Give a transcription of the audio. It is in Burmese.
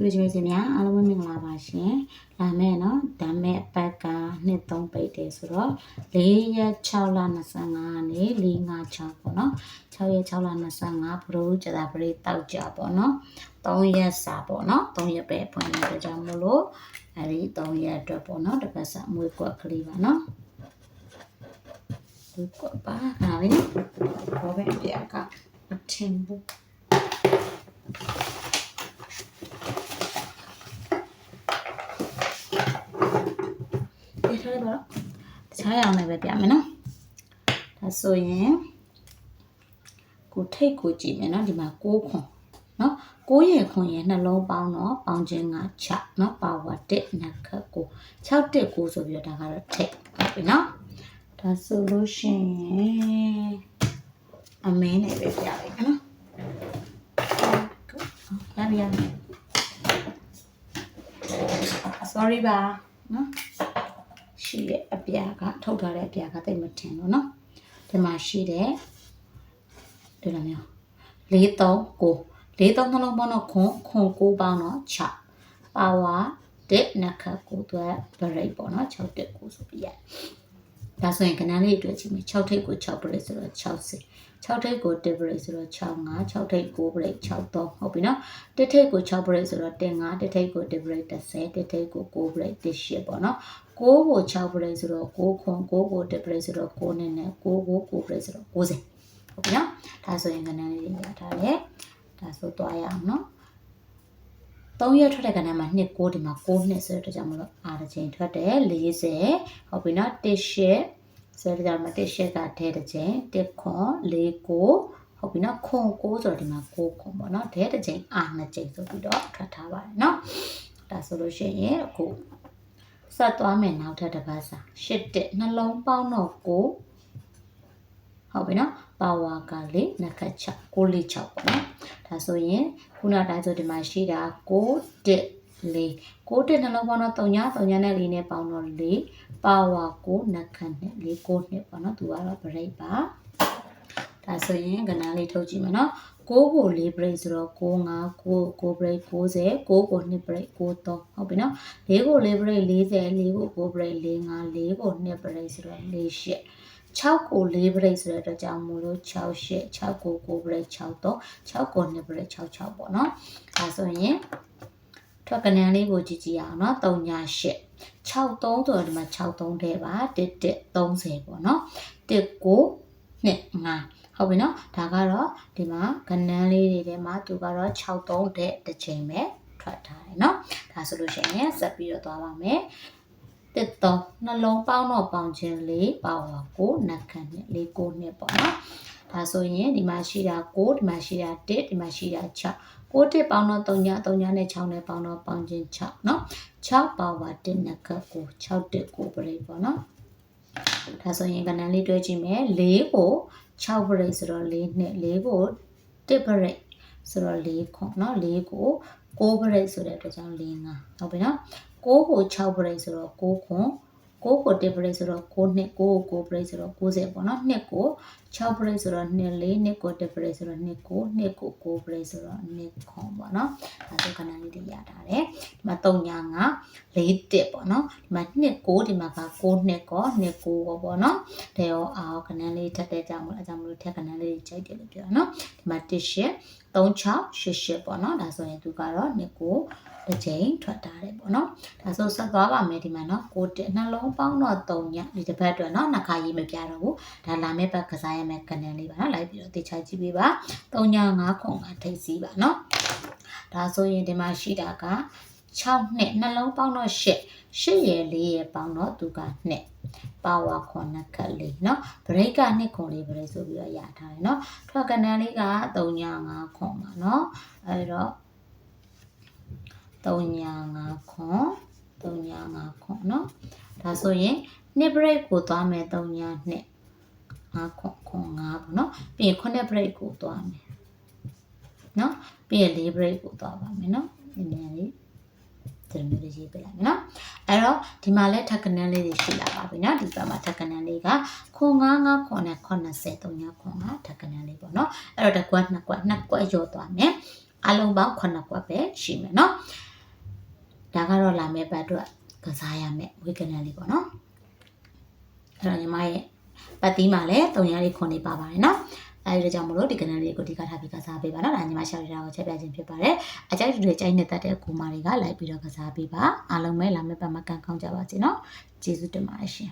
လူတွေချင်းစင်များအားလုံးပဲမင်္ဂလာပါရှင်လာမယ်နော်ဒါမဲ့ဘက်ကနှစ်3ပိတ်တယ်ဆိုတော့4ရက်6လ25နေ့4 5 6ပေါ့နော်6ရက်6လ25ဘရိုးကြတာပရိတောက်ကြပေါ့နော်3ရက်စာပေါ့နော်3ရက်ပဲဖွင့်ရတဲ့ကြောင့်မို့လို့အဲဒီ3ရက်အတွက်ပေါ့နော်တစ်ပတ်စာမွေးကွက်ကလေးပါနော်မွေးကွက်ပါခါလေးဘောပဲပြကအထင်ဘူး ထားလိုက်ပါတော့တခြားရအောင်လည်းပဲပြမယ်နော်ဒါဆိုရင်ကိုထိတ်ကိုကြည့်မယ်နော်ဒီမှာ6ခွန်နော်6ရေခွန်ရေနှလုံးပေါင်းတော့ပေါင်းခြင်းက6နော်ပါဝါ1နက်ခတ်ကို6တက်ကိုဆိုပြီးတော့ဒါကတော့ထိတ်ဟုတ်ပြီနော်ဒါဆိုလို့ရှိရင်အမင်းနဲ့ပဲပြလိုက်မယ်နော်ရပြီရပြီ sorry ပါနော် ရှိတဲ့အပြာကထုတ်ထားတဲ့အပြာကတိတ်မထင်တော့เนาะဒီမှာရှိတဲ့ဒီလိုမျိုး4 3 9 4 3နှလုံးပေါင်းတော့ခွန်ခွန်9ပေါင်းတော့6ပါဝါတစ်နက်ခတ်ကိုသူကဗရိတ်ပေါ့နော်6တက်ကိုဆိုပြီးရဒါဆိုရင်ကဏ္ဍလေးတွေ့ကြည့်မယ်6ထိပ်ကို6ပရိတ်ဆိုတော့60 6ထိပ်ကို1ပရိတ်ဆိုတော့65 6ထိပ်9ပရိတ်63ဟုတ်ပြီနော်1ထိပ်ကို6ပရိတ်ဆိုတော့15 1ထိပ်ကို1ပရိတ်30 1ထိပ်ကို9ပရိတ်18ပေါ့နော် 6ကို6ပရိတ်ဆိုတော့6ခွန်6ကို1ပရိတ်ဆိုတော့9နဲ့နဲ့6ကို9ပရိတ်ဆိုတော့90ဟုတ်ပြီနော်ဒါဆိုရင်ကဏ္ဍလေးတွေရထားတယ်ဒါဆိုသွားရအောင်နော်3ရက်ထွက်တဲ့ကဏ္ဍမှာ2 9ဒီမှာ9နှစ်ဆိုတော့ကြောင့်မလို့အားတစ်ချိန်ထွက်တယ်40ဟုတ်ပြီနော်1ရှစ်ဆိုတော့ကြောင့်မ1ရှစ်ကထဲတစ်ချိန်1ခွန်4 9ဟုတ်ပြီနော်ခွန်9ဆိုတော့ဒီမှာ9ခွန်ပေါ့နော်ထဲတစ်ချိန်အားနှစ်ချိန်ဆိုပြီးတော့ထွက်ထားပါတယ်နော်ဒါဆိုလို့ရှိရင်အခု ဆက်သွားမယ်နောက်ထပ်တစ်ပတ်စာရှစ်တက်နှလုံးပေါင်းတော့9ဟုတ်ပြီနော်ပါဝါကလေးနှစ်ခတ်6 6လေး6ပေါ့နော်ဒါဆိုရင်ခုနတိုင်းဆိုဒီမှာရှိတာ6တက်လေး6တက်နှလုံးပေါင်းတော့3ည3ညနဲ့4နဲ့ပေါင်းတော့4ပါဝါ9နှစ်ခတ်နဲ့4 9နှစ်ပေါ့နော်သူကတော့ break ပါ ဒါဆိုရင်ကဏ္ဍလေးထုတ်ကြည့်မယ်နော်6ကို4 break ဆိုတော့6 5 9 9 break 90 6ကို2 break 93ဟုတ်ပြီနော်4ကို4 break 40 4ကို9 break 45 4ကို2 break ဆိုတော့48 6ကို4 break ဆိုတဲ့အတွက်ကြောင့်မို့လို့68 6ကို9 break 63 6ကို2 break 66ပေါ့နော်ဒါဆိုရင်ထွက်ကနန်းလေးကိုကြည့်ကြည့်အောင်နော်3ည8 63ဆိုတော့ဒီမှာ63ထဲပါ1 1 30ပေါ့နော်1ကို2 5 ဟုတ်ပြီနော်ဒါကတော့ဒီမှာကဏန်းလေးတွေထဲမှာသူကတော့63တဲ့တစ်ချိန်ပဲထွက်ထားတယ်နော်ဒါဆိုလို့ရှိရင်ဆက်ပြီးတော့သွားပါမယ်တစ်တော့နှလုံးပေါင်းတော့ပေါင်းခြင်းလေးပါဝါကိုနှက်ခမ်းနဲ့လေးကိုနှစ်ပေါ့နော်ဒါဆိုရင်ဒီမှာရှိတာ6ဒီမှာရှိတာ1ဒီမှာရှိတာ6 6တစ်ပေါင်းတော့3ည3ညနဲ့6နဲ့ပေါင်းတော့ပေါင်းခြင်း6เนาะ6ပါဝါ1နှက်ခတ်ကို6တစ်ကိုပြိပေါ့နော် ဒါဆိုရင်ကဏ္ဍလေးတွဲကြည့်မယ်4ကို6ပရိတ်ဆိုတော့4နှစ်4ကို1ပရိတ်ဆိုတော့4ခွန်เนาะ4ကို6ပရိတ်ဆိုတဲ့အတွက်ကြောင့်4 5ဟုတ်ပြီနော်6ကို6ပရိတ်ဆိုတော့6ခွန် 6ကို1ပရိတ်ဆိုတော့6နှစ်6ကို9ပရိတ်ဆိုတော့90ပေါ့နော်2ကို6ပရိတ်ဆိုတော့2 4နှစ်ကို1ပရိတ်ဆိုတော့2ကို2ကို9ပရိတ်ဆိုတော့2ခွန်ပေါ့နော်ဒါဆိုခဏလေးတွေရထားတယ်ဒီမှာ3ညာ9 4တက်ပေါ့နော်ဒီမှာ2 9ဒီမှာက9နှစ်ကော2 9ပေါ့ပေါ့နော်ဒါရောအော်ခဏလေးထက်တဲ့ကြောင့်မလို့အကြောင်းမလို့ထက်ခဏလေးချိန်တယ်လို့ပြောနော်ဒီမှာ1 8 3688ပေါ့နော်ဒါဆိုရင်သူကတော့2 9တစ်ချိန်ထွက်ထားတယ်ပေါ့နော်ဒါဆိုဆက်သွားပါမယ်ဒီမှာနော်ကိုတက်နှလုံးပေါင်းတော့3ညဒီတစ်ပတ်အတွက်နော်နှစ်ခါရေးမပြတော့ဘူးဒါလာမယ့်ပတ်ကစားရမယ့်ကနေလေးပါနော်လိုက်ပြီးတော့တေချာကြည့်ပေးပါ3ည5ခုကထိတ်စီးပါနော်ဒါဆိုရင်ဒီမှာရှိတာက6နှစ်နှလုံးပေါင်းတော့8 8ရယ်4ရယ်ပေါင်းတော့သူက2ပါဝါခွန်နှစ်ခက်လေးเนาะဘရိတ်ကနှစ်ခွန်လေးဘရိတ်ဆိုပြီးတော့ရထားတယ်เนาะထွက်ကနန်းလေးက3ည5ခွန်ပါเนาะအဲတော့3ည5ခွန် 3ညာ5ခွန်နော်ဒါဆိုရင်နှစ် break ကိုသွားမယ်3ညာ2 5ခွန်ခွန်5ပေါ့နော်ပြီးရင်9 break ကိုသွားမယ်နော်ပြီးရင်၄ break ကိုသွားပါမယ်နော်နည်းနည်းလေးဒီလိုမျိုးရေးပြလိုက်မယ်နော်အဲ့တော့ဒီမှာလဲထပ်ကနန်းလေးတွေရှိလာပါပြီနော်ဒီဘက်မှာထပ်ကနန်းလေးကခွန်9 9ခွန်နဲ့80 3ခွန်ကထပ်ကနန်းလေးပေါ့နော်အဲ့တော့တစ်ကွက်နှစ်ကွက်နှစ်ကွက်ရောသွားမယ်အလုံးပေါင်း9ကွက်ပဲရှိမယ်နော် ဒါကတော့လာမယ့်ဘတ်အတွက်ကစားရမယ်ဝေကနန်လေးပေါ့နော်အဲ့တော့ညီမရဲ့ပတ်သီးမှာလည်း3ရက်လေးခွန်နေပါပါတယ်နော်အဲဒီကြောင့်မလို့ဒီကနန်လေးကိုဒီကထားပြီးကစားပေးပါနော်ဒါညီမရှောက်ရတာကိုချက်ပြခြင်းဖြစ်ပါတယ်အကြိုက်တူတွေကြိုက်နေတတ်တဲ့ကူမတွေကလိုက်ပြီးတော့ကစားပေးပါအားလုံးပဲလာမယ့်ဘတ်မှာကန်ကောင်းကြပါစေနော်ကျေးဇူးတင်ပါတယ်ရှင်